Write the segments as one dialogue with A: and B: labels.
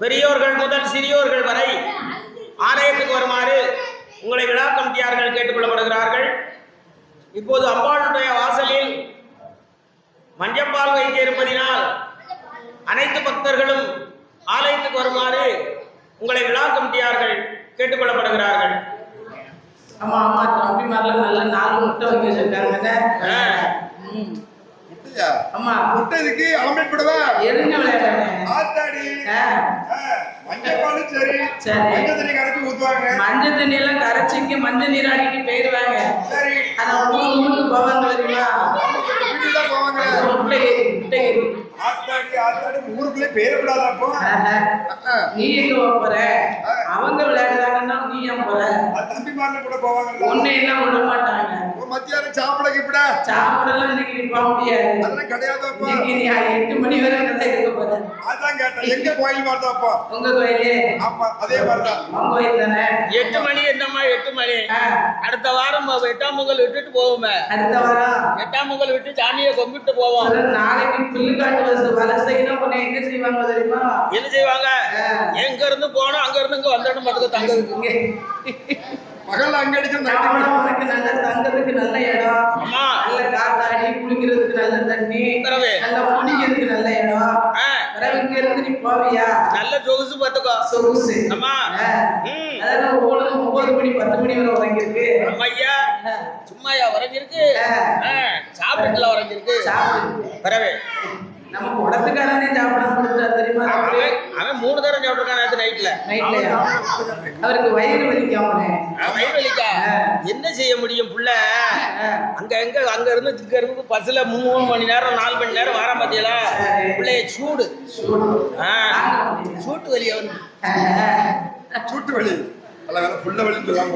A: பெரியோர்கள் முதல் சிறியோர்கள் வரை ஆலயத்துக்கு வருமாறு உங்களை விழா கமிட்டியார்கள் கேட்டுக்கொள்ளப்படுகிறார்கள் இப்போது அம்பாளுடைய வாசலில் மஞ்சப்பால் வைத்து இருப்பதினால் அனைத்து பக்தர்களும் ஆலயத்துக்கு வருமாறு உங்களை விழா கமிட்டியார்கள் கேட்டுக்கொள்ளப்படுகிறார்கள்
B: ஆமா ஆமா தம்பி மாதிரிலாம் நல்ல நாலு முட்டை வைக்க. ம்.
C: முட்டையா
B: ஆமா.
C: முட்டை இதுக்கு ஆம்லெட் போடவா
B: எரிஞ்ச விளையாடுறாங்க
C: ஆத்தாடி.
B: ஆ.
C: ஆ, மஞ்சள் பாலும் சரி. மஞ்சள் தண்ணி கரைச்சி ஊத்துவாங்க.
B: மஞ்சள் தண்ணி எல்லாம் கரைச்சிங்க மஞ்சள் நீராடிட்டு போயிடுவாங்க
C: சரி.
B: ஆனா ஊரு ஊருக்கு போவாங்க தெரியுமா?
C: போவாங்க.
B: முட்டை ஏறி முட்டை ஏறி.
C: ஆத்தாடி ஆத்தாடி ஊருக்குள்ளே பேர் விடாதா அப்போ.
B: நீ எங்க போற? அவங்க விளையாடுறாங்கன்னா நீ ஏன் போற?
C: தம்பி மாரில கூட
B: விட மாட்டாங்க
C: ஓ, மத்தியானம் சாப்பிட கிப்பிட
B: சாப்பிடலாம் இன்னைக்கு நீ போக முடியாது.
C: அதெல்லாம் கிடையாது அப்போ
B: இன்னைக்கு நீ எட்டு மணி வரை நல்லா இருக்க போற.
C: அதான் கேட்டேன். எங்க கோயில் மாதிரி அப்போ
B: உங்க கோயிலே?
C: ஆமா அதே மாதிரிதான்.
B: உங்க கோயில் தானே?
A: எட்டு மணி என்னம்மா எட்டு மணி? அடுத்த வாரம் எட்டாம் பொங்கல் விட்டுட்டு போவோமே.
B: அடுத்த வாரம்?
A: எட்டாம் பொங்கல் விட்டு சாமியை கும்பிட்டு போவோம்.
B: நாளைக்கு புல்லுக்காட்டு வலசைனா உன்னை எங்க செய்வாங்க தெரியுமா?
A: என்ன செய்வாங்க. எங்க இருந்து போனோம் அங்க இருந்து இங்க வந்துடணும் பார்த்துக்க தங்க
C: பகல்ல அங்க
B: உனக்கு நல்ல தங்கறதுக்கு நல்ல இடம்.
A: அம்மா.
B: நல்ல காத்தாடி குளிக்கிறதுக்கு நல்ல தண்ணி? நல்ல குடிக்கிறதுக்கு நல்ல இடம்.
A: ஆ,
B: பிறகு இங்க இருந்து நீ போவியா?
A: நல்ல சொகுசு பார்த்துக்கோ.
B: சொகுசு.
A: அம்மா.
B: அதெல்லாம் ஒவ்வொரு ஒன்பது மணி பத்து மணி வரை உறங்கிருக்கு
A: ஐயா. சும்மாயா.
B: ஆ,
A: சாப்பிட்டுல உறைஞ்சிருக்கு
B: சாப்பிடு.
A: பிறகு?
B: நம்ம உடத்துக்காரனே சாப்பிடாம கொடுத்தாரு தெரியுமா?
A: அவன் மூணு தரம் சாப்பிட்டுருக்கான் நைட்ல.
B: நைட்லயா? அவருக்கு வயிறு வலிக்காமனே
A: வயிறு வலிக்கா. என்ன செய்ய முடியும் புள்ள. அங்க எங்க அங்க இருந்து இங்க இருந்து பஸ்ல மூணு மணி நேரம் நாலு மணி நேரம் வர பாத்தியலா?
B: சரி.
A: பிள்ளைய சூடு. சூட்டு வலி அவனுக்கு.
C: சூட்டு வலி. அல்ல புள்ள வலின்னு சொல்லாம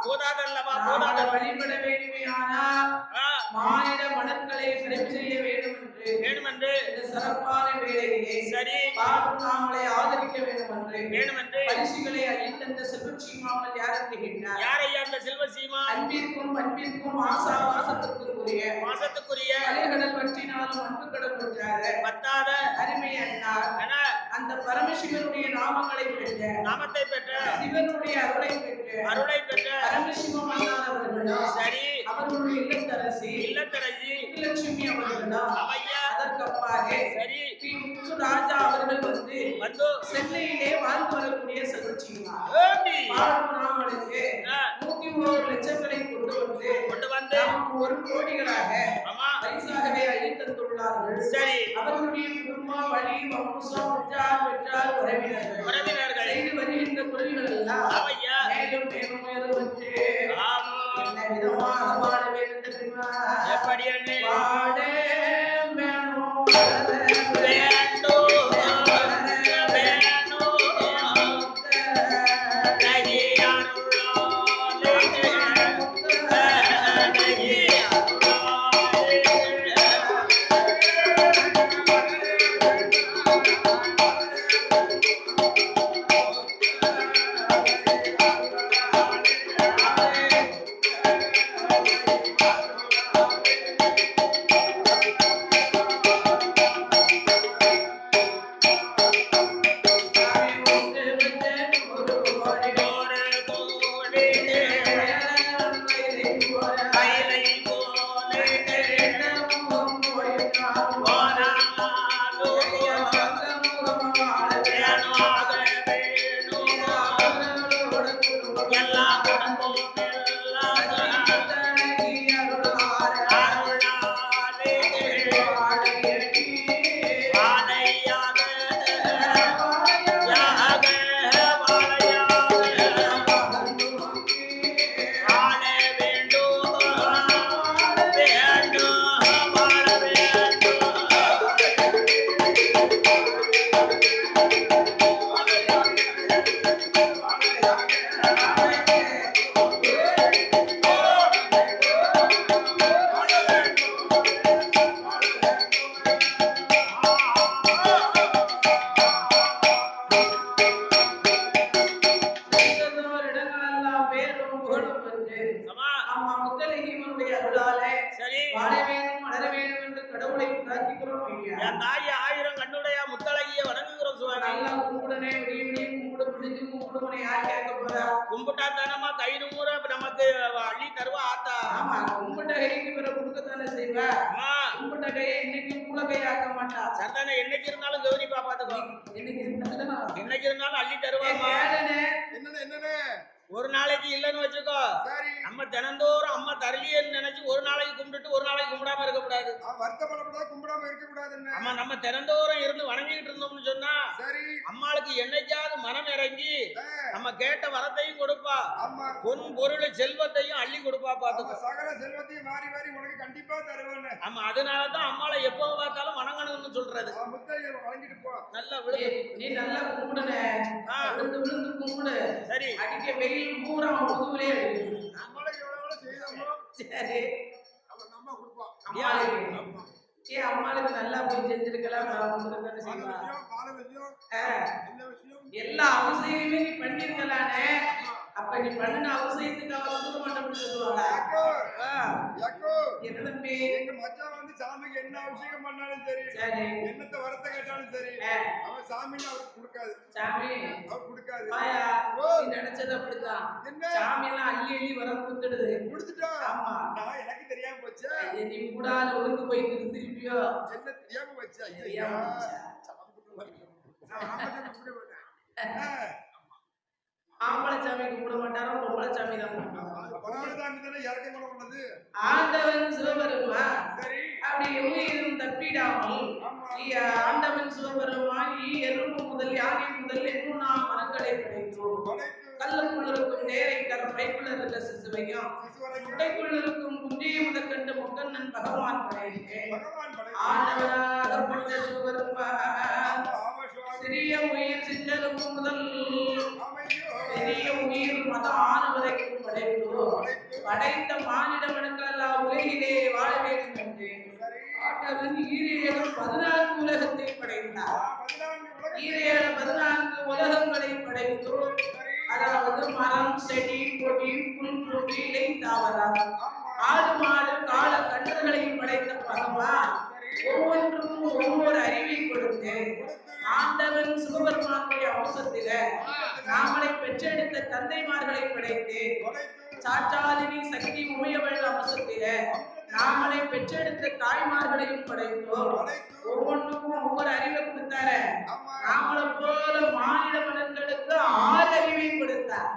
A: போதாதல்லவா போதாத
B: வழிபட வேண்டுமே ஆனால்
A: ஆ,
B: மானிட மலர்களை சிறப்பு செய்ய வேண்டும் என்று
A: வேணுமென்று
B: இந்த சிறப்பான வேலையிலே
A: சரி.
B: பாடும் நாமளை ஆதரிக்க வேண்டும் என்று
A: வேணுமென்று
B: பரிசுகளை அளித்தந்த செல்வச்சி மாமல் யார் என்று கேட்டார்.
A: யார் ஐயா அந்த செல்வ சீமா
B: அன்பிற்கும் அன்பிற்கும் ஆசா வாசத்துக்கும் உரிய
A: மாசத்துக்குரிய
B: அலைகடல் பற்றினாலும் அன்பு கடல் பற்றாத
A: பத்தாத
B: அருமை அண்ணார்
A: என
B: அந்த பரமசிவனுடைய நாமங்களை பெற்ற
A: நாமத்தை பெற்ற
B: சிவனுடைய அருளை பெற்ற
A: அருளை பெற்ற
B: பரமசிவ மன்னானவர்களும்
A: சரி.
B: அவர்களுடைய இல்லத்தரசி
A: இல்லத்தரசி
B: லட்சுமி அவர்களும்
A: அவையா
B: அதற்கப்பாக
A: சரி.
B: ஸ்ரீ முத்து ராஜா அவர்கள் வந்து
A: வந்து
B: சென்னையிலே வாழ்ந்து வரக்கூடிய நாமளுக்கு
A: ஆ,
B: நூத்தி ஒரு லட்சங்களை கொண்டு வந்து
A: கொண்டு வந்து
B: ஒரு கோடிகளாக பரிசாகவே அளித்தந்துள்ளார்கள்
A: சரி.
B: அவர்களுடைய குடும்பம் வழி வம்சம் பெற்றார் பெற்றார் உறவினர்கள்.
A: உறவினர்கள்.
B: செய்து வருகின்ற தொழில்கள் எல்லாம் மேலும் மேலும் மேலும் வந்து விதமாக வாழ வேண்டும் தெரியுமா?
A: எப்படி தானமா கை நூற நமக்கு அள்ளி தருவா ஆத்தா.
B: ஆமா கும்பிட்ட கைக்கு பிற கொடுக்கத்தானே செய்வா? கும்பிட்ட கையை இன்னைக்கு கூட கை ஆக்க மாட்டா.
A: சந்தானே என்னைக்கு இருந்தாலும் கௌரிப்பா பாத்துக்கோ
B: இன்னைக்கு இருந்தாலும்
A: என்னைக்கு இருந்தாலும் அள்ளி
C: என்னன்னு
A: ஒரு நாளைக்கு இல்லைன்னு வச்சுக்கோ.
C: சரி.
A: நம்ம தினந்தோறும் அம்மா தரலையேன்னு நினைச்சு ஒரு நாளைக்கு கும்பிட்டுட்டு ஒரு நாளைக்கு கும்பிடாம இருக்க கூடாது
C: வருத்தப்படக்கூடாது கும்பிடாம இருக்க கூடாதுன்னு
A: ஆமா நம்ம தினந்தோறும் இருந்து வணங்கிட்டு இருந்தோம்னு சொன்னா
C: சரி.
A: அம்மாளுக்கு என்னைக்காவது மனம் இறங்கி நம்ம கேட்ட வரத்தையும் கொடுப்பா. பொன் பொருள் செல்வத்தையும் அள்ளி கொடுப்பா பாத்துக்கோ.
C: சகல செல்வத்தையும் மாறி மாறி உனக்கு கண்டிப்பா தருவான்னு.
A: ஆமா அதனாலதான் அம்மாளை எப்பவும் பார்த்தாலும் வணங்கணும்னு சொல்றது.
C: வழங்கிட்டு போ.
A: நல்லா விழுது
B: நீ நல்லா கும்பிடுனே.
A: ஆ.
B: விழுந்து விழுந்து கும்பிடு.
A: சரி.
B: அடிக்க வெயில் பூரா முதுகுலே சரி.
C: கொடுப்பான்.
B: அம்மாளுக்கு நல்லா போய் செஞ்சிருக்கலாம் எல்லா அவசியமே நீ பண்ணிருக்கலானே. அப்ப நீ பண்ணின அவசியத்துக்கு அவ கொடுக்க மாட்டோம்னு
C: யாக்கோ
B: என்ன தம்பி?
C: எங்க மச்சான் வந்து சாமிக்கு என்ன அபிஷேகம் பண்ணாலும் சரி என்னத்த வரத்தை கேட்டாலும் சரி. அவன் சாமின்னு அவருக்கு கொடுக்காது.
B: சாமி.
C: அவர் கொடுக்காது.
B: நினைச்சது அப்படித்தான்.
C: என்ன?
B: சாமி எல்லாம் அள்ளி அள்ளி வர கொடுத்துடுது.
C: கொடுத்துட்டா?
B: ஆமா.
C: நான் எனக்கு தெரியாம போச்சு?
B: நீ கூடால ஒழுங்கு போய் திருப்பியோ.
C: என்ன தெரியாம போச்சு? ஐயா மாட்டேன். ஆ,
B: ஆம்பளை சாமி கும்பிட மாட்டாரோ பொம்பளை சாமி தான் ஆண்டவன் சிவபெருமா?
C: சரி.
B: அப்படி எவ்வுயிரும் தப்பிடாமல் ஆண்டவன் சிவபெருமான் எறும்பு முதல் யானை முதல் எண்ணுணா மரங்களை படைத்தோம் கல்லுக்குள் இருக்கும் நேரை கர பைக்குள்ள இருக்க சிசுவையும். முட்டைக்குள் இருக்கும் குஞ்சியை முதற்கண்டு முக்கண்ணன் பகவான் படைத்தேன். ஆண்டவனாக பட்ட
C: சுவாமி
B: சிறிய உயிர் சிற்றெலும்பு முதல்
C: ஆமையோ
B: உயிர் மத ஆணவரைக்கும் படைத்தோம் படைத்த மானிட உலகிலே வாழ வேண்டும் என்று
C: சரி
B: ஆண்டவன் பதினான்கு உலகத்தை படைத்தார்.
C: பதினான்கு
B: பதினான்கு உலகங்களை படைத்து அதாவது மரம் செடி கொடி புல் பூண்டு இலை தாவரம். ஆடு மாடு கால கண்டர்களையும் படைத்த பகவான். ஒவ்வொன்றுக்கும் ஒவ்வொரு அறிவை கொடுத்து ஆண்டவன் சிவபெருமானுடைய அம்சத்தில நாமளை பெற்றெடுத்த தந்தைமார்களை படைத்து சாச்சாலினி சக்தி உமையவள் அம்சத்தில நாமளை பெற்றெடுத்த தாய்மார்களையும் படைத்தோம் ஒவ்வொன்றுக்கும் ஒவ்வொரு அறிவை கொடுத்தாரு. நாமளை போல மாநில மனங்களுக்கு ஆறு அறிவை கொடுத்தார்.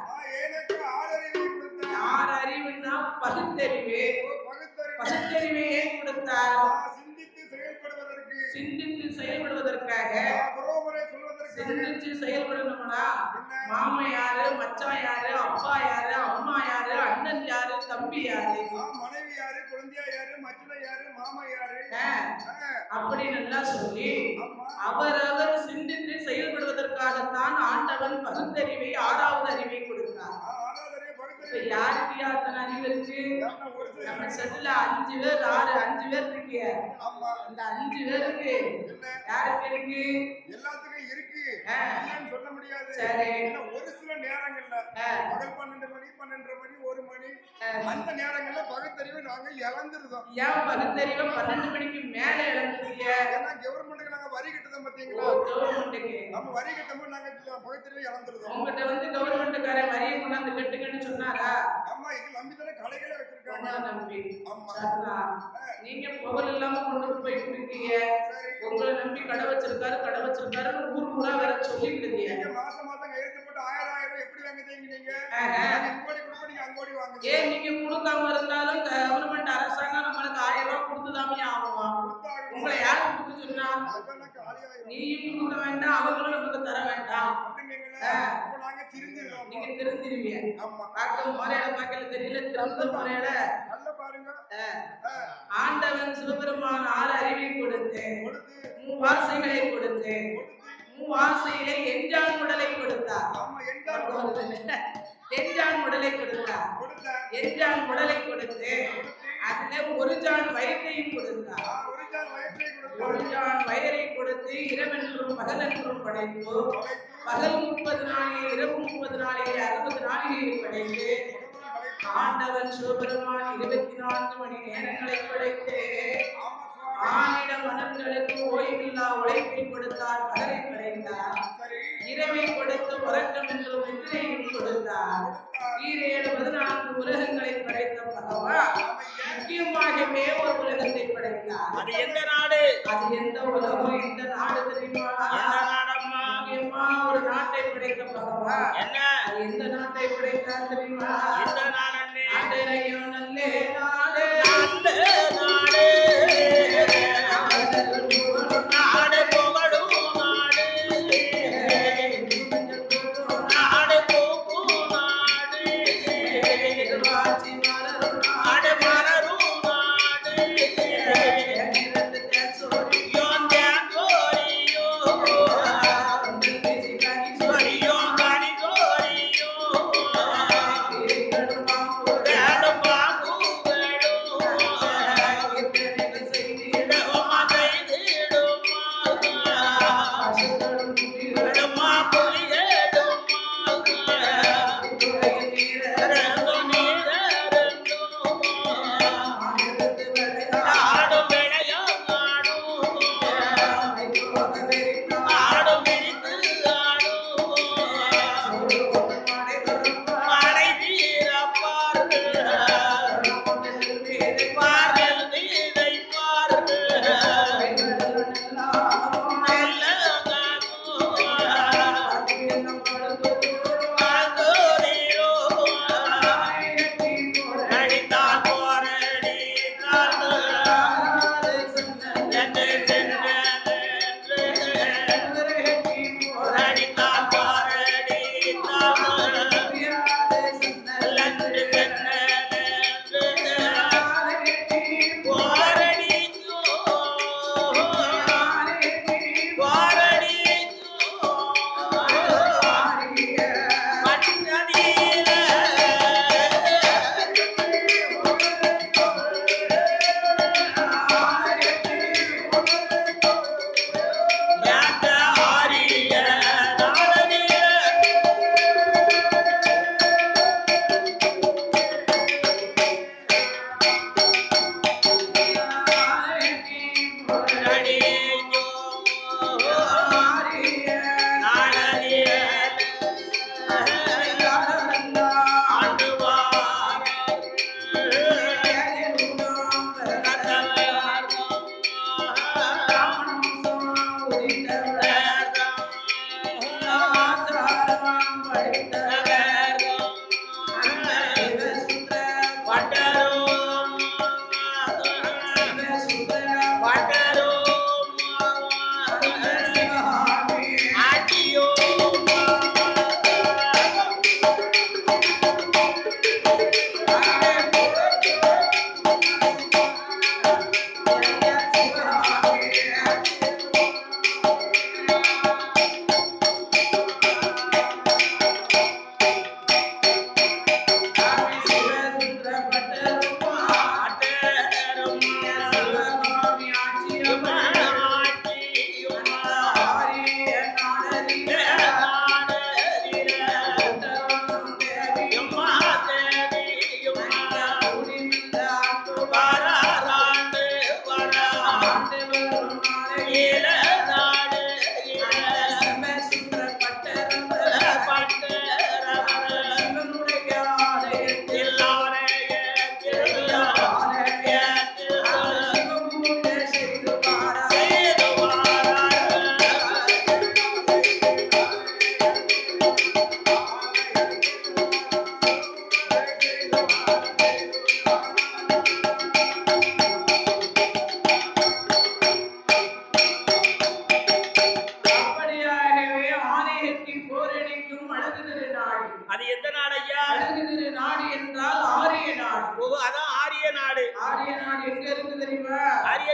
B: ஆறு அறிவுன்னா பகுத்தறிவு
C: பகுத்தறிவு.
B: பகுத்தறிவை ஏன் கொடுத்தார்?
C: சிந்தித்து செயல்படுவதற்கு
B: சிந்தித்து செயல்படுவதற்காக சிந்திச்சு செயல்படணும்னா மாமன் யாரு மச்சான் யாரு அப்பா யாரு அம்மா யாரு அண்ணன் யாரு தம்பி யாரு?
C: மனைவி யாரு குழந்தையா யாரு மச்சினை யாரு மாமா யாரு?
B: அப்படின்னு எல்லாம் சொல்லி அவரவர் சிந்தித்து செயல்படுவதற்காகத்தான் ஆண்டவன் பகுத்தறிவை ஆறாவது அறிவை கொடுத்தார்
C: ஆ, ஆறாவது
B: இப்ப
C: பகுத்தறிவு
B: யாருக்கு யாருக்கான அறிவு இருக்கு
C: ஆமா, ஒரு சில
B: நம்ம செட்டுல அஞ்சு பேர் ஆறு அஞ்சு பேர் இருக்கீங்க அந்த அஞ்சு பேருக்கு யாருக்கு இருக்கு?
C: எல்லாத்துக்கும் இருக்கு. சொல்ல முடியாது?
B: சரி.
C: ஒரு நேரங்கள்ல. பகல் பன்னெண்டு மணி பன்னெண்டரை மணி ஒரு மணி. அந்த நேரங்கள்ல பகுத்தறிவு நாங்க இழந்துருதோம்.
B: ஏன் பகுத்தறிவை பன்னெண்டு மணிக்கு மேல இழந்துட்டீங்க
C: ஏன்னா கவர்மெண்ட்டுக்கு நாங்க வரி கட்டுதோம் பாத்தீங்களா?
B: கவர்மெண்ட்டுக்கு.
C: நம்ம வரி கட்டும்போது நாங்க பகுத்தறிவு இழந்துருதோம்.
B: உங்ககிட்ட வந்து கவர்மெண்ட்டுக்காரன் வரியை கொண்டாந்து கட்டுங்கன்னு சொன்னாரா?
C: அம்மா எங்க நம்பி தானே கடைகளே வச்சிருக்காங்க.
B: நம்பி
C: ஆமா.
B: நீங்க புகழ் இல்லாம கொண்டு போய் கொடுக்கீங்க
C: சரி.
B: உங்களை நம்பி கடை வச்சிருக்காரு கடை வச்சிருக்காருன்னு ஊர் ஊரா வேற சொல்லிக்கிடுங்க
C: நீங்க மாசம் மாசம் கையெழுத்து போட்டு ஆயிரம் ஆயிரம் ரூபாய் எப்படி வாங்குதீங்க நீங்க
B: ஆஹா.
C: நாங்க இங்கோடி கொடுப்போம் அங்கோடி
B: ஏன் நீங்க கொடுக்காம இருந்தாலும் கவர்மெண்ட் அரசாங்கம் நம்மளுக்கு ஆயிரம் ரூபாய் கொடுத்துதாமே ஆகும். உங்களை யார் கொடுக்க சொன்னா? நீயும் கொடுக்க வேண்டாம் அவங்களும் நமக்கு தர வேண்டாம்.
C: நாங்க ஆமா.
B: பார்க்க முறையில பார்க்கல தெரியல திறந்த முறையில ஆண்டவன் சிவபெருமான் ஆறு அறிவை கொடுத்து. மூவாசைகளை கொடுத்து. மூவாசையிலே எஞ்சான் உடலை கொடுத்தார். எஞ்சான் உடலை. கொடுத்தார்.
C: கொடுத்த
B: எஞ்சான் உடலை கொடுத்து அதுல ஒரு ஜான் வயிற்றையும் கொடுத்தார்.
C: ஒரு ஜான்
B: வயிறை கொடுத்து இரவென்றும் பகலென்றும் படைத்து பகல் முப்பது நாளிகை இரவு முப்பது நாளிகை அறுபது நாளிகை படைத்து ஆண்டவன் சிவபெருமான் இருபத்தி நான்கு மணி நேரங்களை படைத்து மானிட மனங்களுக்கு ஓய்வில்லா உழைப்பை கொடுத்தார் பகலை படைத்தார்.
C: சரி
B: இரவை கொடுத்து உறக்கம் என்று நித்திரையும் கொடுத்தார். ஈரேழு பதினான்கு உலகங்களை படைத்த பகவான் முக்கியமாகவே ஒரு உலகத்தை படைத்தார்.
A: அது எந்த நாடு?
B: அது எந்த உலகம்? எந்த நாடு தெரியுமா? முக்கியமா ஒரு நாட்டை படைத்த பகவான்.
A: என்ன?
B: எந்த நாட்டை படைத்தார் தெரியுமா?
A: எந்த
B: நல்லே நாடு
A: நல்ல நாடு. நாடு.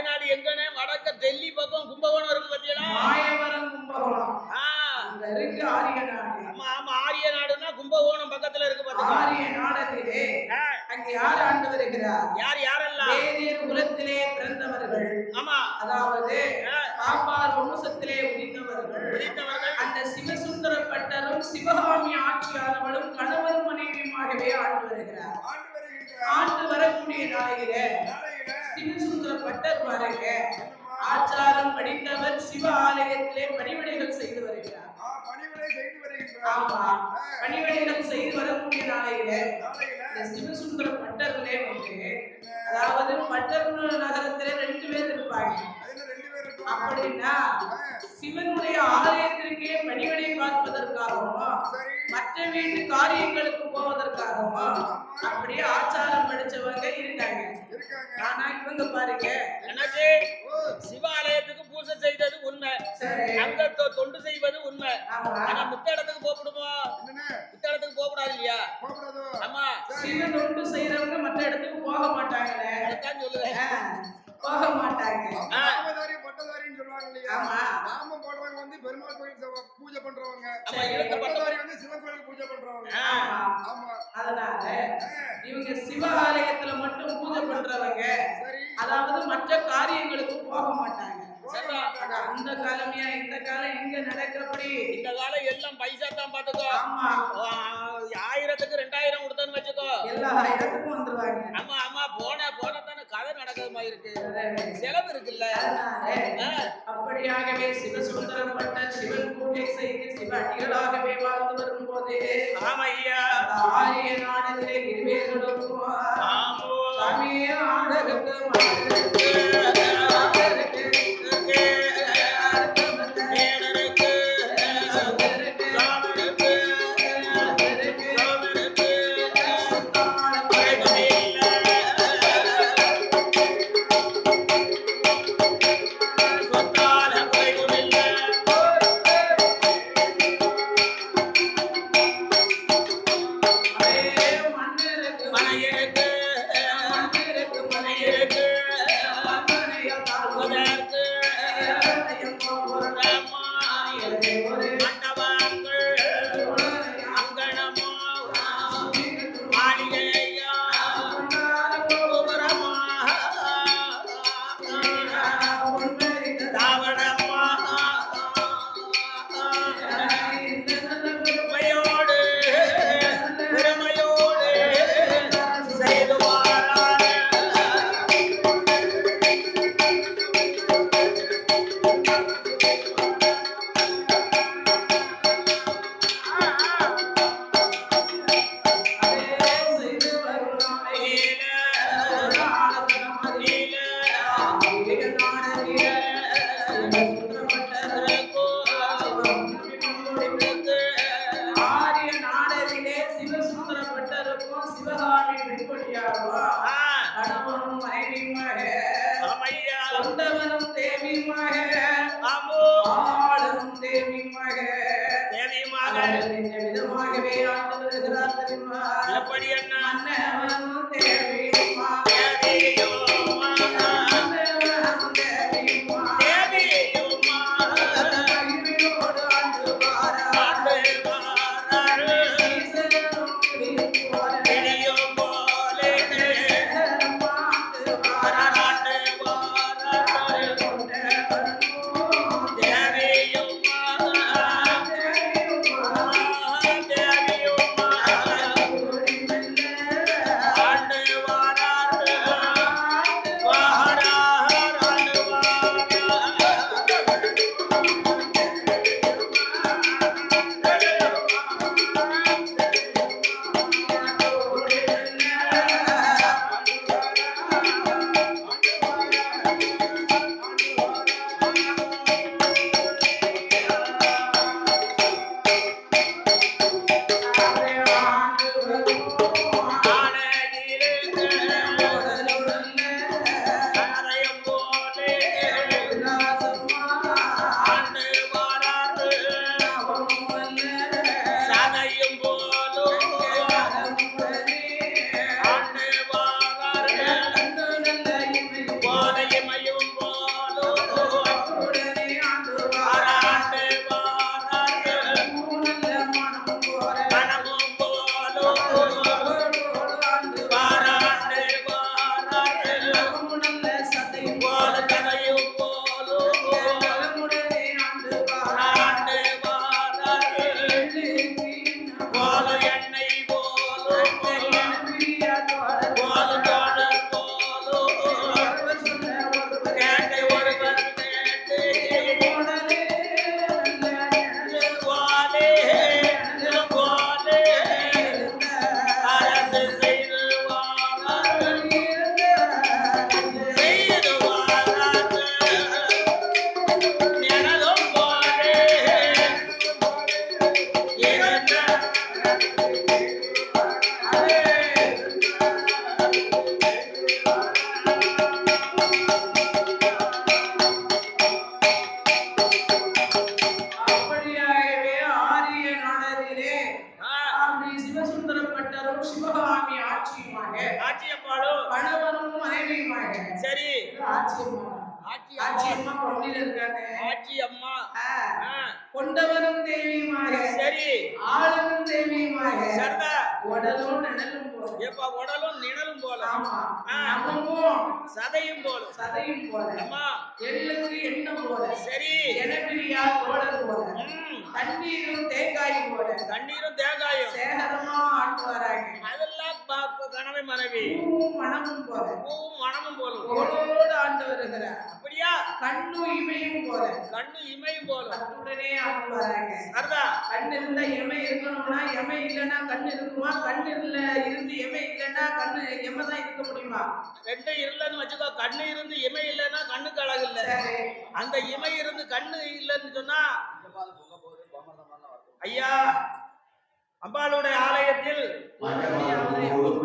B: ஆரிய நாடு
A: எங்கன்னு வடக்க டெல்லி பக்கம் கும்பகோணம் இருக்கு பாத்தீங்களா?
B: மாயவரம் கும்பகோணம்.
A: ஆ,
B: அங்க இருக்கு ஆரிய நாடு.
A: ஆமா ஆமா ஆரிய நாடுன்னா கும்பகோணம் பக்கத்துல இருக்கு பாத்துக்கோ.
B: ஆரிய நாடத்திலே
A: ஆ,
B: அங்கே யார் ஆண்டு வருகிறார்
A: யார் யாரெல்லாம்?
B: வேதியர் குலத்திலே பிறந்தவர்கள்.
A: ஆமா.
B: அதாவது
A: ஆ.
B: பாப்பார் வம்சத்திலே உதித்தவர்கள்.
A: உதித்தவர்கள்.
B: அந்த சிவசுந்தர பட்டரும் சிவகாமி ஆட்சியானவளும் கணவன் மனைவியுமாகவே ஆண்டு வருகிறார்.
C: ஆண்டு
B: வரக்கூடிய நாளையில. சிவசுந்தர பட்டர் இந்த சிவசுந்தர வந்து அதாவது மட்டர் நகரத்திலே ரெண்டு பேர் இருப்பாங்க. அப்படின்னா சிவனுடைய ஆலயத்திற்கே பணிவிடை பார்ப்பதற்காகவும் மற்ற வீட்டு காரியங்களுக்கு போவதற்காகவும் அப்படியே ஆச்சாரம் படிச்சவங்க ஆனா இவங்க பாருங்க.
A: எனக்கு சிவாலயத்துக்கு பூஜை செய்தது உண்மை. அங்க தொண்டு செய்வது உண்மை. ஆனா மித்த இடத்துக்கு போகப்படுமோ? மித்த இடத்துக்கு போக கூடாது இல்லையா?
C: போகக்கூடாதோ?
A: ஆமா.
B: சிவ தொண்டு செய்யறவங்க மற்ற இடத்துக்கு போக மாட்டாங்களே.
A: அதுதான் சொல்லுவேன்.
B: போக மாட்டாங்க.
C: பட்டதாரின்னு சொல்லுவாங்க இல்லையா?
B: ஆமா.
C: நாமம் போடுறவங்க வந்து பெருமாள் கோயில் பூஜை பண்றவங்க. பட்டதாரி வந்து சிவன் பூஜை பண்றவங்க. ஆமா.
B: அதனால இவங்க சிவ ஆலயத்துல பூஜை பண்றவங்க அதாவது மற்ற காரியங்களுக்கு போக மாட்டாங்க. அந்த காலமையா இந்த காலம் எங்க நடக்கிறபடி.
A: இந்த காலம் எல்லாம் பைசா தான் பாத்துக்கோ
B: ஆமா.
A: ஆயிரத்துக்கு ரெண்டாயிரம் கொடுத்தோன்னு வச்சுக்கோ.
B: எல்லா இடத்துக்கும் வந்துருவாங்க.
A: மாதிரி இருக்கு செலவு இருக்குல்ல.
B: அப்படியாகவே சிவசுந்தரப்பட்ட சிவன் பூஜை செய்து சிவ அடிகளாகவே வாழ்ந்து வரும்போது
A: ஆமா ஐயா
B: ஆரிய நாடத்திலே இருவேர்களுக்கும்
A: ஆமோ.
B: சாமியே ஆடகத்து, உடலும் நிழலும் போல.
A: உடலும் நிழலும் போல.
B: ஆமா. நகமும்
A: சதையும் போல.
B: சதையும் போல.
A: அம்மா.
B: எள்ளுக்கு எண்ணெய் போல.
A: சரி.
B: எனப்பிரியா தோழர் போல. தண்ணீரும் தேங்காயும் போல.
A: தண்ணீரும் தேங்காயும்.
B: சேகரமா ஆண்டு வராங்க.
A: அதெல்லாம் பாப்பு கணவை மனைவி.
B: பூவும் மனமும் போல.
A: பூவும் மனமும் போலும்
B: புகழோடு ஆண்டு வருகிறார்.
A: அப்படியா?
B: கண்ணு இமையும் போல.
A: கண்ணு இமையும் போலும்
B: கண்ணுடனே ஆண்டு வராங்க.
A: சரிதா.
B: கண் இருந்தா எமை இருக்கணும்னா எமை இல்லைன்னா கண் இருக்குமா? கண் இல்ல இருந்து எமை இல்லைன்னா கண்ணு எமை தான் இருக்க முடியுமா?
A: ரெண்டும் இல்லைன்னு வச்சுக்கோ கண்ணு இருந்து இமை இல்லைன்னா கண்ணுக்கு அழகு இல்ல. அந்த இமை இருந்து கண்ணு இல்லைன்னு சொன்னா ஐயா அம்பாளுடைய ஆலயத்தில்
B: மறுபடியும் அவரு